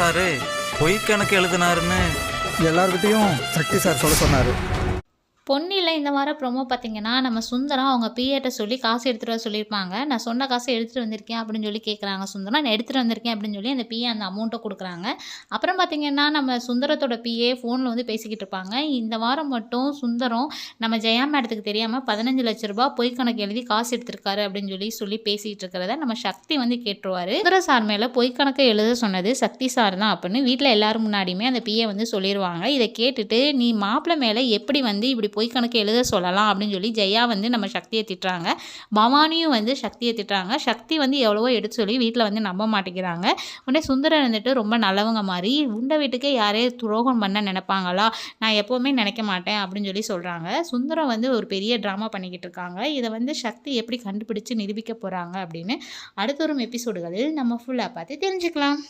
Sir பொய் கணக்கு எழுதினாருன்னு எல்லார்கிட்டையும் சக்தி சார் சொல்ல சொன்னார். பொன்னியில் இந்த வாரம் ப்ரொமோ பார்த்தீங்கன்னா நம்ம சுந்தரம் அவங்க பிஏட்ட சொல்லி காசு எடுத்துகிட்டு வர சொல்லியிருப்பாங்க. நான் சொன்ன காசை எடுத்துகிட்டு வந்திருக்கேன் அப்படின்னு சொல்லி கேட்குறாங்க சுந்தரம். நான் எடுத்துகிட்டு வந்திருக்கேன் அப்படின்னு சொல்லி அந்த பிஏ அந்த அமௌண்ட்டை கொடுக்குறாங்க. அப்புறம் பார்த்தீங்கன்னா நம்ம சுந்தரத்தோட பிஏ ஃபோனில் வந்து பேசிக்கிட்டு இருப்பாங்க. இந்த வாரம் மட்டும் சுந்தரம் நம்ம ஜெயா மேடத்துக்கு தெரியாமல் பதினஞ்சு லட்ச ரூபாய் பொய் கணக்கு எழுதி காசு எடுத்திருக்காரு அப்படின்னு சொல்லி சொல்லி பேசிகிட்டு இருக்கிறத நம்ம சக்தி வந்து கேட்டுருவார். சுந்தர சார் மேலே பொய் கணக்கை எழுத சொன்னது சக்தி சார் தான் அப்படின்னு வீட்டில் எல்லாரும் முன்னாடியுமே அந்த பிஏ வந்து சொல்லிடுவாங்க இதை கேட்டுட்டு நீ மாப்பிள்ளை மேலே எப்படி வந்து இப்படி பொய் கணக்கு எழுத சொல்லலாம் அப்படின்னு சொல்லி ஜெயா வந்து நம்ம சக்தியை திட்டுறாங்க. பவானியும் வந்து சக்தியை திட்டுறாங்க. சக்தி வந்து எவ்வளவோ எடுத்து சொல்லி வீட்டில் வந்து நம்ப மாட்டேங்கிறாங்க. உடனே சுந்தரம் வந்துட்டு ரொம்ப நல்லவங்க மாதிரி உண்ட வீட்டுக்கே யாரே துரோகம் பண்ண நினைப்பாங்களா? நான் எப்போவுமே நினைக்க மாட்டேன் அப்படின்னு சொல்லி சொல்கிறாங்க சுந்தரம் வந்து ஒரு பெரிய ட்ராமா பண்ணிக்கிட்டு இருக்காங்க. இதை வந்து சக்தி எப்படி கண்டுபிடிச்சு நிரூபிக்க போகிறாங்க அப்படின்னு அடுத்த ஒரு எபிசோடுகளில் நம்ம ஃபுல்லாக பார்த்து தெரிஞ்சுக்கலாம்.